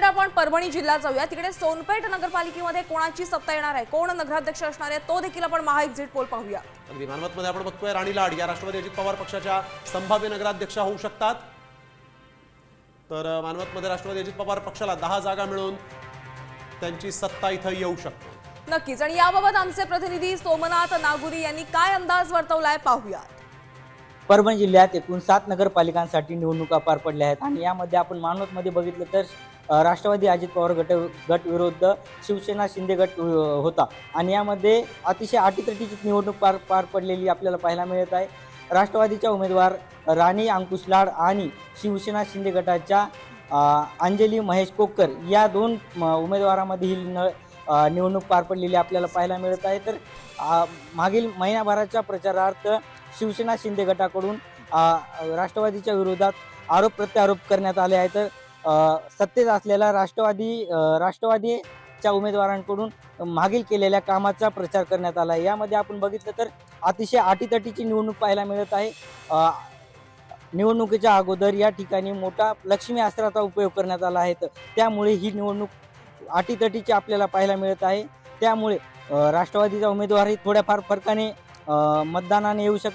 थेट आपण परभणी जिल्ह्यात जाऊया. तिकडे सोनपेठ नगरपालिकेमध्ये कोणाची सत्ता येणार आहे? कोण नगराध्यक्ष असणार आहे तो देखील आपण महा एक्झिट पोल पाहूया. अगदी. मानवतमध्ये आपण बघतोय राणी लाड. या राष्ट्रवादी अजित पवार पक्षाच्या संभाव्य नगराध्यक्ष होऊ शकतात. तर मानवतमध्ये राष्ट्रवादी अजित पवार पक्षाला दहा जागा मिळून त्यांची सत्ता इथं येऊ शकते. नक्कीच. आणि याबाबत आमचे प्रतिनिधी सोमनाथ नागुरी यांनी काय अंदाज वर्तवलाय पाहूयात. परभणी जिल्ह्यात एकूण सात नगरपालिकांसाठी निवडणुका पार पडल्या आहेत. आणि यामध्ये आपण मानवतमध्ये बघितलं तर राष्ट्रवादी अजित पवार गट गट विरुद्ध शिवसेना शिंदे गट होता. आणि यामध्ये अतिशय अटीतटीची निवडणूक पार पार पडलेली आपल्याला पाहायला मिळत आहे. राष्ट्रवादीच्या उमेदवार राणी अंकुश लाड आणि शिवसेना शिंदे गटाच्या अंजली महेश कोक्कर या दोन म, उमेदवारामध्ये ही न निवडणूक पार पडलेली आपल्याला पाहायला मिळत आहे. तर मागील महिनाभराच्या प्रचारार्थ शिवसेना शिंदे गटाकडून राष्ट्रवादीच्या विरोधात आरोप प्रत्यारोप करण्यात आले आहेत. सत्तेत असलेला राष्ट्रवादी राष्ट्रवादीच्या उमेदवारांकडून मागील केलेल्या कामाचा प्रचार करण्यात आला आहे. यामध्ये आपण बघितलं तर अतिशय अटीतटीची निवडणूक पाहायला मिळत आहे. निवडणुकीच्या अगोदर या ठिकाणी मोठा लक्ष्मी अस्त्राचा उपयोग करण्यात आला आहे. तर त्यामुळे ही निवडणूक अटीतटीची आपल्याला पाहायला मिळत आहे. त्यामुळे राष्ट्रवादीचा उमेदवारही थोड्याफार फरकाने मतदानाने येऊ शक